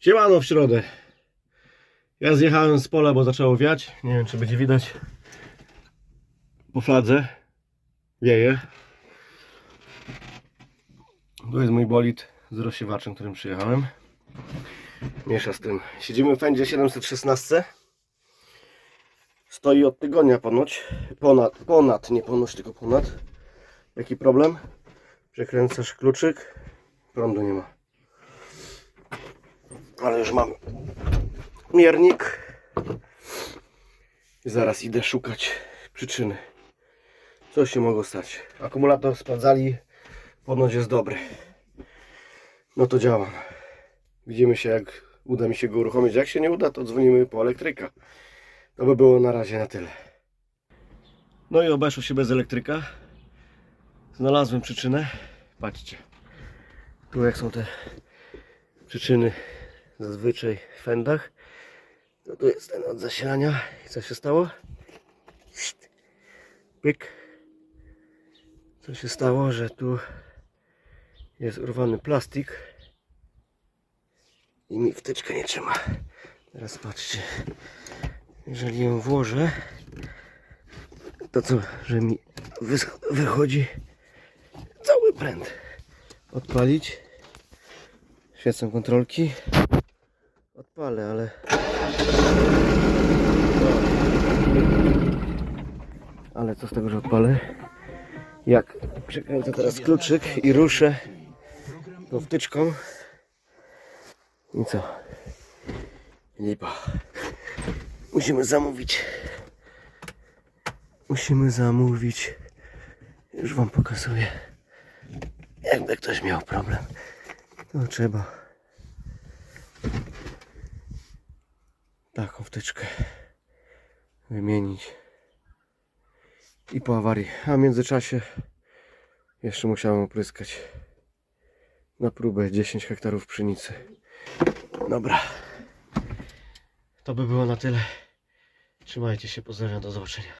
Siemano w środę. Ja zjechałem z pola, bo zaczęło wiać. Nie wiem, czy będzie widać. Po fladze. Wieje. Tu jest mój bolid z rozsiewaczem, którym przyjechałem. Miesza z tym. Siedzimy w Fendzie 716. Stoi od tygodnia ponoć. Ponad, ponad, nie ponoć, tylko ponad. Jaki problem? Przekręcasz kluczyk, prądu nie ma. Ale już mam miernik. I zaraz idę szukać przyczyny. Co się mogło stać? Akumulator sprawdzali, ponoć jest dobry. No to działam. Widzimy się jak uda mi się go uruchomić. Jak się nie uda, to dzwonimy po elektryka. To by było na razie na tyle. No i obeszło się bez elektryka. Znalazłem przyczynę. Patrzcie. Tu jak są te przyczyny zazwyczaj fendach. To tu jest ten od zasilania. I co się stało? Pyk. Co się stało, że tu jest urwany plastik i mi wtyczka nie trzyma. Teraz patrzcie. Jeżeli ją włożę, to co, że mi wychodzi cały pręt. Odpalić. Świecą kontrolki. Odpalę, ale. Ale co z tego, że odpalę? Jak przekręcę teraz kluczyk i ruszę tą wtyczką. I co? Lipa. Musimy zamówić. Musimy zamówić. Już wam pokazuję. Jakby ktoś miał problem, to trzeba taką wtyczkę wymienić i po awarii. A w międzyczasie jeszcze musiałem opryskać na próbę 10 hektarów pszenicy. Dobra. To by było na tyle. Trzymajcie się, pozdrawiam, do zobaczenia.